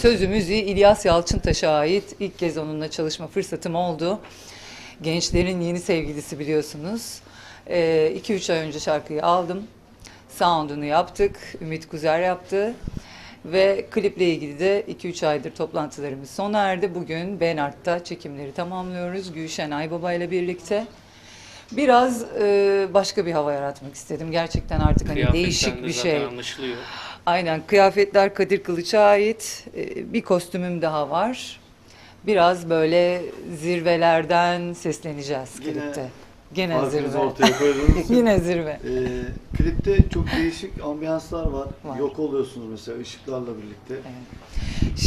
Sözü müziği İlyas Yalçıntaş'a ait. İlk kez onunla çalışma fırsatım oldu. Gençlerin yeni sevgilisi biliyorsunuz. 2-3 ay önce şarkıyı aldım. Sound'unu yaptık. Ümit Kuzer yaptı. Ve kliple ilgili de 2-3 aydır toplantılarımız sona erdi. Bugün Benart'ta çekimleri tamamlıyoruz. Gülşen Aybaba ile birlikte. Biraz e, başka bir hava yaratmak istedim. Gerçekten artık hani değişik de bir şey. anlaşılıyor. Aynen kıyafetler Kadir Kılıç'a ait. Ee, Bir kostümüm daha var. Biraz böyle zirvelerden sesleneceğiz Yine klipte. Gene Farkınızı zirve. ortaya koydunuz. Yine zirve. Ee, klipte çok değişik ambiyanslar var. Var. Yok oluyorsunuz mesela ışıklarla birlikte.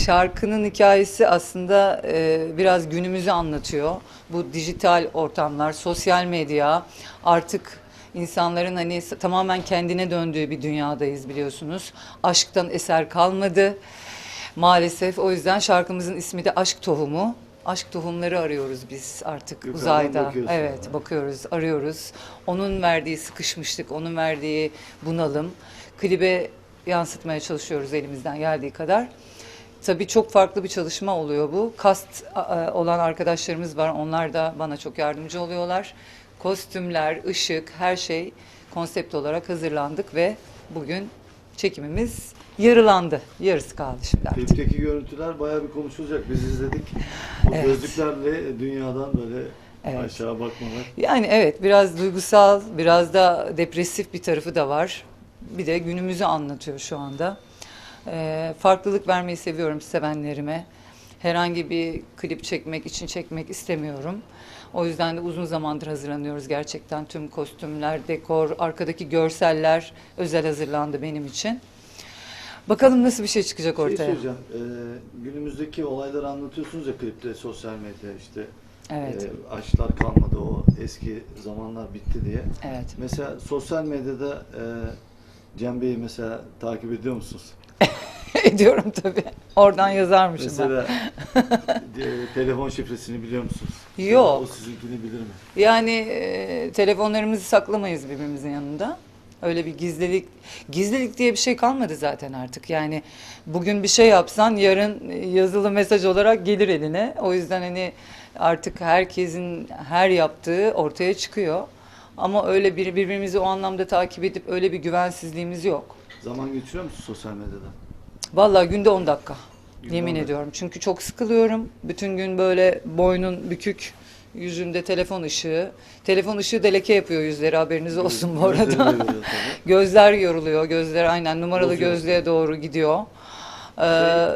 Şarkının hikayesi aslında e, biraz günümüzü anlatıyor. Bu dijital ortamlar, sosyal medya artık insanların hani tamamen kendine döndüğü bir dünyadayız biliyorsunuz. Aşktan eser kalmadı. Maalesef o yüzden şarkımızın ismi de Aşk Tohumu. Aşk tohumları arıyoruz biz artık Yukarıdan uzayda. Evet, yani. bakıyoruz, arıyoruz. Onun verdiği sıkışmışlık, onun verdiği bunalım klibe yansıtmaya çalışıyoruz elimizden geldiği kadar. Tabii çok farklı bir çalışma oluyor bu. Kast olan arkadaşlarımız var. Onlar da bana çok yardımcı oluyorlar. Kostümler, ışık, her şey konsept olarak hazırlandık ve bugün çekimimiz yarılandı. Yarısı kaldı şimdi artık. Klipteki görüntüler bayağı bir konuşulacak. Biz izledik. O Evet. gözlüklerle dünyadan böyle Evet. aşağı bakmalar. Yani evet biraz duygusal, biraz da depresif bir tarafı da var. Bir de günümüzü anlatıyor şu anda. Ee, farklılık vermeyi seviyorum sevenlerime. Herhangi bir klip çekmek için çekmek istemiyorum. O yüzden de uzun zamandır hazırlanıyoruz gerçekten. Tüm kostümler, dekor, arkadaki görseller özel hazırlandı benim için. Bakalım nasıl bir şey çıkacak Şey ortaya. söyleyeceğim. e, günümüzdeki olayları anlatıyorsunuz ya klipte sosyal medya işte. Evet, E, aşklar kalmadı o eski zamanlar bitti diye. evet. Mesela sosyal medyada e, Cem Bey'i mesela takip ediyor musunuz? Ediyorum tabii. Oradan yazarmışım. Mesela e, telefon şifresini biliyor musunuz? Yok. O sizinkini bilir mi? Yani e, telefonlarımızı saklamayız birbirimizin yanında. Öyle bir gizlilik, gizlilik diye bir şey kalmadı zaten artık. Yani bugün bir şey yapsan yarın yazılı mesaj olarak gelir eline. O yüzden hani artık herkesin her yaptığı ortaya çıkıyor. Ama öyle bir birbirimizi o anlamda takip edip öyle bir güvensizliğimiz yok. Zaman geçiriyor musun sosyal medyada? Vallahi günde 10 dakika. Günde Yemin 10 dakika. ediyorum. Çünkü çok sıkılıyorum. Bütün gün böyle boynun bükük, yüzünde telefon ışığı. Telefon ışığı leke yapıyor yüzleri haberiniz olsun bu arada. Gözler yoruluyor. Gözler aynen numaralı Bozuyor. gözlüğe doğru gidiyor. Ee,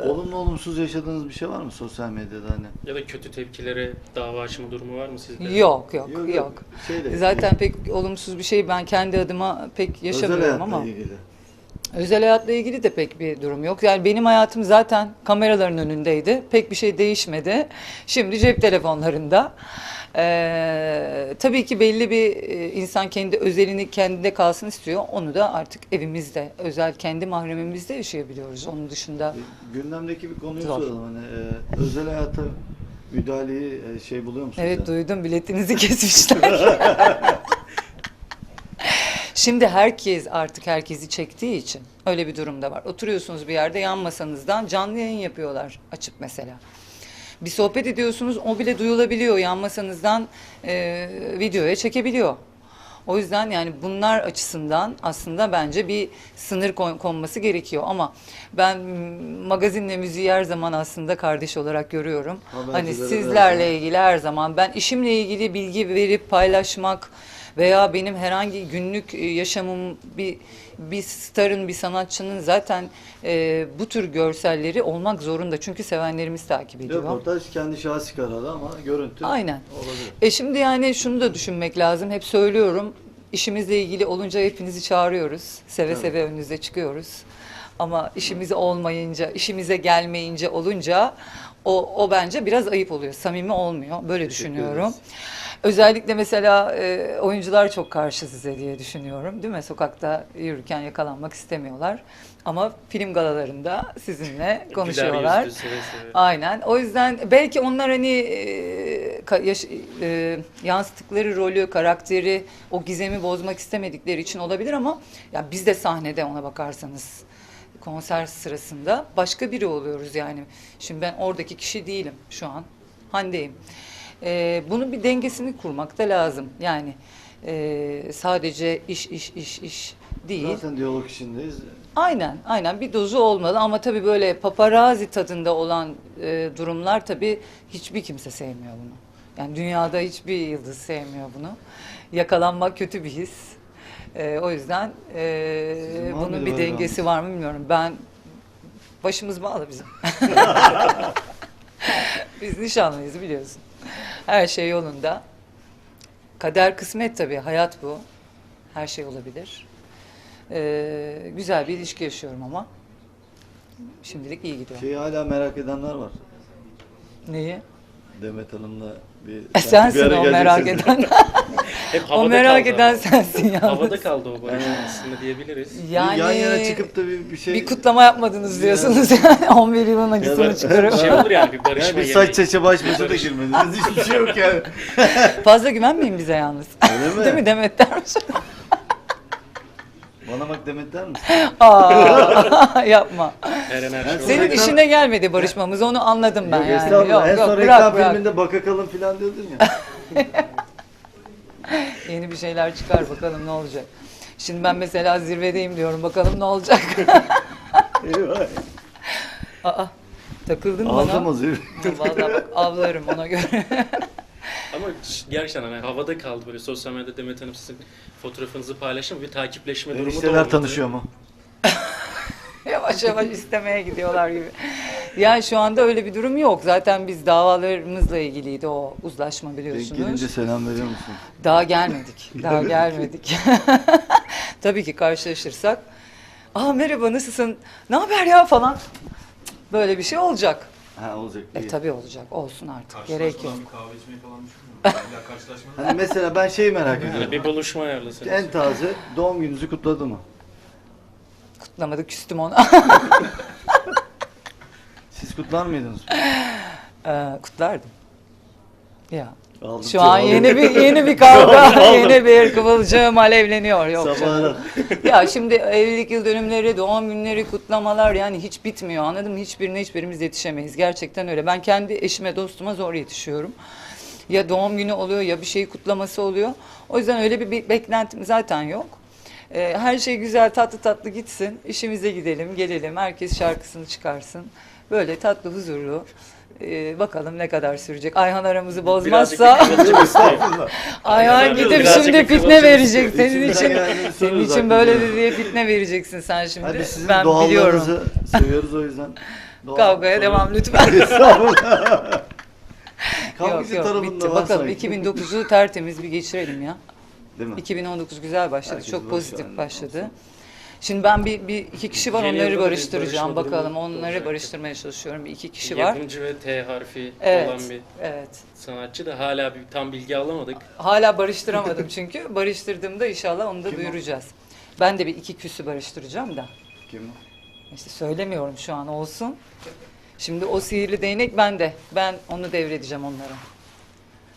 Şey, olumlu olumsuz yaşadığınız bir şey var mı sosyal medyada hani? Ya da kötü tepkilere dava açma durumu var mı sizde? yok yok yok. Şeyle, Zaten pek olumsuz bir şey ben kendi adıma pek özel yaşamıyorum hayatla ama. ilgili. Özel hayatla ilgili de pek bir durum yok. Yani benim hayatım zaten kameraların önündeydi. Pek bir şey değişmedi. Şimdi cep telefonlarında. Ee, tabii ki belli bir e, insan kendi özelini kendinde kalsın istiyor. Onu da artık evimizde, özel kendi mahremimizde yaşayabiliyoruz. Onun dışında E, Gündemdeki bir konuyu Zor. soralım hani e, özel hayata müdahaleyi e, şey buluyor musunuz? Evet yani? duydum biletinizi kesmişler. Şimdi herkes artık herkesi çektiği için öyle bir durumda var. Oturuyorsunuz bir yerde yan masanızdan canlı yayın yapıyorlar açıp mesela. Bir sohbet ediyorsunuz o bile duyulabiliyor yan masanızdan e, videoya çekebiliyor. O yüzden yani bunlar açısından aslında bence bir sınır kon- konması gerekiyor ama ben magazinle müziği her zaman aslında kardeş olarak görüyorum. Hani sizlerle ilgili her zaman ben işimle ilgili bilgi verip paylaşmak veya benim herhangi günlük e, yaşamım bir bir starın bir sanatçının zaten e, bu tür görselleri olmak zorunda çünkü sevenlerimiz takip ediyor. Röportaj kendi şahsi kararı ama görüntü Aynen. olabilir. E şimdi yani şunu da düşünmek lazım. Hep söylüyorum. İşimizle ilgili olunca hepinizi çağırıyoruz. Seve Tabii. seve önünüze çıkıyoruz. Ama işimiz olmayınca, işimize gelmeyince olunca o, o bence biraz ayıp oluyor. Samimi olmuyor. Böyle Teşekkür düşünüyorum. ederiz. Özellikle mesela e, oyuncular çok karşı size diye düşünüyorum. Değil mi? Sokakta yürürken yakalanmak istemiyorlar. Ama film galalarında sizinle konuşuyorlar. Güler yüzlü, seve seve. Aynen. O yüzden belki onlar hani e, ka- yaş- e, yansıttıkları rolü, karakteri, o gizemi bozmak istemedikleri için olabilir ama ya biz de sahnede ona bakarsanız konser sırasında başka biri oluyoruz yani. Şimdi ben oradaki kişi değilim şu an. Hande'yim. Ee, bunun bir dengesini kurmak da lazım. Yani e, sadece iş iş iş iş değil. Zaten diyalog içindeyiz. Aynen, aynen bir dozu olmalı ama tabii böyle paparazzi tadında olan e, durumlar tabii hiçbir kimse sevmiyor bunu. Yani dünyada hiçbir yıldız sevmiyor bunu. Yakalanmak kötü bir his. E, o yüzden e, Sizin var bunun mıydı bir böyle dengesi var mı bilmiyorum. Ben başımız bağlı bizim. Biz nişanlıyız biliyorsun. Her şey yolunda. Kader kısmet tabii, hayat bu. Her şey olabilir. Ee, güzel bir ilişki yaşıyorum ama şimdilik iyi gidiyor. Şeyi hala merak edenler var. Neyi? Demet Hanım'la bir... E, sensin bir o merak geleceksiniz. eden. Hep o havada merak kaldı eden ama. sensin yalnız. Havada kaldı o barışma aslında diyebiliriz. Yani yan yana çıkıp da bir, bir şey... bir kutlama yapmadınız diyorsunuz yani 11 yılın acısını çıkarıp. Şey olur yani bir barışma yani bir yemeği. saç çeçe baş başa da Barış- girmediniz. Hiçbir şey yok yani. Fazla güvenmeyin bize yalnız. Öyle mi? Değil mi Demet dermiş? Bana bak Demet der misin? Aa, yapma. Her Ben şey Senin reklam- işine gelmedi barışmamız onu anladım ben yok yani. estağfurullah. en son reklam bırak. filminde baka kalın falan diyordun ya. Yeni bir şeyler çıkar bakalım ne olacak. Şimdi ben mesela zirvedeyim diyorum bakalım ne olacak. Eyvah. Aa, takıldın bana. Aldım o zirve. Vallahi bak avlarım ona göre. Ama ş- gerçekten hani havada kaldı böyle sosyal medyada Demet Hanım sizin fotoğrafınızı paylaşım bir takipleşme durumu da Enişteler oldu. tanışıyor mu? yavaş yavaş istemeye gidiyorlar gibi. Yani şu anda öyle bir durum yok. Zaten biz davalarımızla ilgiliydi o uzlaşma Denk biliyorsunuz. gelince selam veriyor musun? Daha gelmedik. Daha gelmedik. Tabii ki karşılaşırsak. Aa merhaba nasılsın? Ne haber ya falan. Böyle bir şey olacak. Ha olacak. E iyi. tabii olacak. Olsun artık. Gerek yok. Karşılaşmadan bir kahve içmeyi falan düşünmüyor musun? Hala karşılaşmadan Hani mesela ben şeyi merak ediyorum. bir buluşma ayarlasanız. En taze doğum gününüzü kutladı mı? Kutlamadık küstüm ona. Siz kutlar mıydınız? Ee, kutlardım. Ya. Aldım Şu an yeni bir yeni bir kavga, yeni bir kıvılcım alevleniyor. Yok canım. Ya şimdi evlilik yıl dönümleri, doğum günleri, kutlamalar yani hiç bitmiyor anladın mı? Hiçbirine hiçbirimiz yetişemeyiz. Gerçekten öyle. Ben kendi eşime, dostuma zor yetişiyorum. Ya doğum günü oluyor ya bir şey kutlaması oluyor. O yüzden öyle bir, bir beklentim zaten yok. Ee, her şey güzel, tatlı tatlı gitsin. İşimize gidelim, gelelim. Herkes şarkısını çıkarsın. Böyle tatlı, huzurlu. Ee, bakalım ne kadar sürecek. Ayhan aramızı Birazcık bozmazsa. Ayhan Birazcık gidip bir şimdi kıvılcım fitne verecek istiyor. senin İçimden için. Senin için böyle de diye fitne vereceksin sen şimdi. Hadi sizin ben biliyorum. doğallığınızı seviyoruz o yüzden. Doğal- Kavgaya devam lütfen. Estağfurullah. yok Kavgacı yok tarafında bitti. var Bakalım sanki. 2009'u tertemiz bir geçirelim ya. Değil mi? 2019 güzel başladı. Herkes Çok pozitif halinde başladı. Şimdi ben bir, bir iki kişi var Yeni onları yılda da bir barıştıracağım. barışma Bakalım durumu onları barıştırmaya çalışıyorum. Bir iki kişi var. Yapımcı ve T harfi Evet. olan bir Evet. sanatçı da hala bir tam bilgi alamadık. Hala barıştıramadım çünkü. Barıştırdığımda inşallah onu da Kim o? duyuracağız. Ben de bir iki küsü barıştıracağım da. Kim o? İşte söylemiyorum şu an olsun. Şimdi o sihirli değnek bende. Ben onu devredeceğim onlara.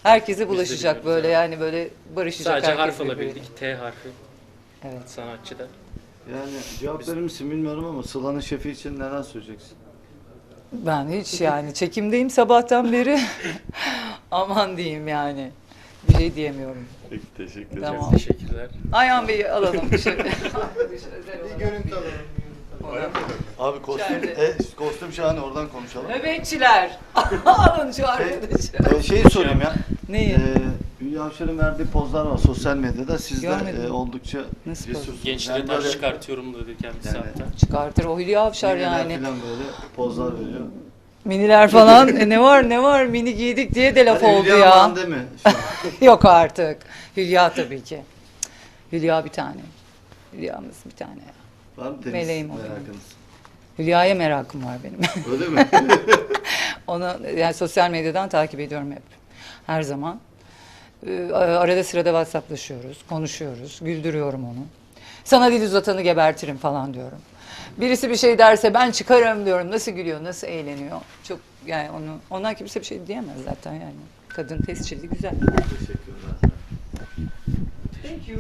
Herkese bulaşacak biliyoruz böyle yani. böyle barışacak Sadece herkes harf birbiriyle. alabildik. T harfi Evet. sanatçıda. Yani cevap verir misin bilmiyorum ama Sıla'nın şefi için neler söyleyeceksin? Ben hiç yani çekimdeyim sabahtan beri. Aman diyeyim yani. Bir şey diyemiyorum. Peki teşekkür Tamam. Teşekkürler. Ayhan Bey'i alalım dışarı. Bir görüntü alalım. Abi kostüm, İçeride. e, kostüm şahane oradan konuşalım. Nöbetçiler. Alın şu arkadaşı. E, şeyi sorayım ya. Neyi? E, Hülya Avşar'ın verdiği pozlar var sosyal medyada. Siz de Görmedim. e, oldukça Nasıl poz? cesursunuz. Gençlere Yani taş böyle çıkartıyorum dedi kendisi Yani- hatta. Çıkartır o Hülya Avşar miniler yani. falan böyle pozlar veriyor. Miniler falan e, ne var ne var mini giydik diye de laf Hadi oldu Hülya ya. Hande mi? Şu an? Yok artık. Hülya tabii ki. Hülya bir tane. Hülya'mız bir tane. ya. Var mı tenis Meleğim o benim. merakınız? Hülya'ya merakım var benim. Öyle mi? Onu yani sosyal medyadan takip ediyorum hep. Her zaman. Ee, arada sırada WhatsApp'laşıyoruz, konuşuyoruz, güldürüyorum onu. Sana dil uzatanı gebertirim falan diyorum. Birisi bir şey derse ben çıkarım diyorum. Nasıl gülüyor, nasıl eğleniyor. Çok yani onu ona kimse bir şey diyemez zaten yani. Kadın tescilli güzel. Teşekkürler. Thank you.